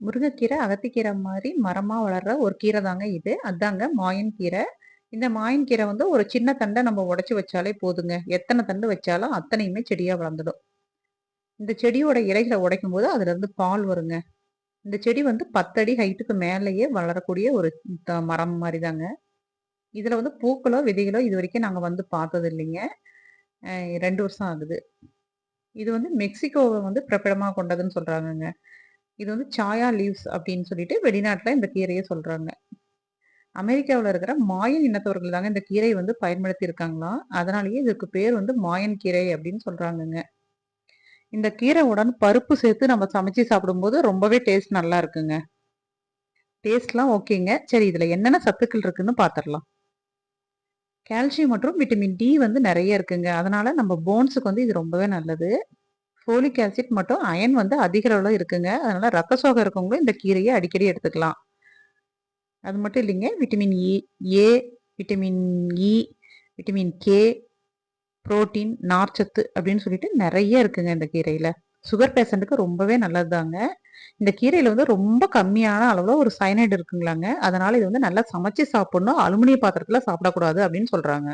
முருங்கைக்கீரை, அகத்திக்கீரை மாதிரி மரமாக வளர்ற ஒரு கீரை தாங்க இது. அதாங்க மாயன் கீரை. இந்த மாயன் கீரை வந்து ஒரு சின்ன தண்டை நம்ம உடச்சி வச்சாலே போதுங்க. எத்தனை தண்டு வச்சாலும் அத்தனையுமே செடியாக வளர்ந்துடும். இந்த செடியோட இலைகளை உடைக்கும் போது அதுலேருந்து பால் வருங்க. இந்த செடி வந்து பத்தடி ஹைட்டுக்கு மேலேயே வளரக்கூடிய ஒரு த மரம் மாதிரி தாங்க. இதில் வந்து பூக்களோ, விதைகளோ இது வரைக்கும் நாங்கள் வந்து பார்த்தது இல்லைங்க. ரெண்டு வருஷம் ஆகுது. இது வந்து மெக்சிகோவை வந்து பிரபலமாக கொண்டதுன்னு சொல்கிறாங்கங்க இது வந்து சாயா லீவ்ஸ் அப்படின்னு சொல்லிட்டு வெளிநாட்டில் இந்த கீரையை சொல்கிறாங்க அமெரிக்காவில் இருக்கிற மாயன் இனத்தவர்கள் தாங்க இந்த கீரை வந்து பயன்படுத்தி இருக்காங்களாம். அதனாலேயே இதுக்கு பேர் வந்து மாயன் கீரை அப்படின்னு சொல்கிறாங்கங்க இந்த கீரையுடன் பருப்பு சேர்த்து நம்ம சமைச்சு சாப்பிடும்போது ரொம்பவே டேஸ்ட் நல்லா இருக்குங்க. டேஸ்ட்லாம் ஓகேங்க. சரி இதில் என்னென்ன சத்துக்கள் இருக்குன்னு பார்த்துடலாம் கால்சியம் மற்றும் விட்டமின் டி வந்து நிறைய இருக்குங்க. அதனால நம்ம போன்ஸுக்கு வந்து இது ரொம்பவே நல்லது. ஃபோலிக் ஆசிட் மற்றும் அயன் வந்து அதிக அளவில் இருக்குங்க. அதனால் ரத்த சோகம் இருக்கவங்களும் இந்த கீரையை அடிக்கடி எடுத்துக்கலாம். அது மட்டும் இல்லைங்க. Vitamin E A, vitamin E, vitamin K, protein, நார்ச்சத்து அப்படின்னு சொல்லிட்டு நிறைய இருக்குங்க இந்த கீரையில் சுகர் பேஷண்ட்டுக்கு ரொம்பவே நல்லதுதாங்க. இந்த கீரையில் வந்து ரொம்ப கம்மியான அளவில் ஒரு சைனைடு இருக்குங்களாங்க. அதனால் இது வந்து நல்லா சமைச்சு சாப்பிடணும். அலுமினிய பாத்திரத்துல சாப்பிடக்கூடாது அப்படின்னு சொல்கிறாங்க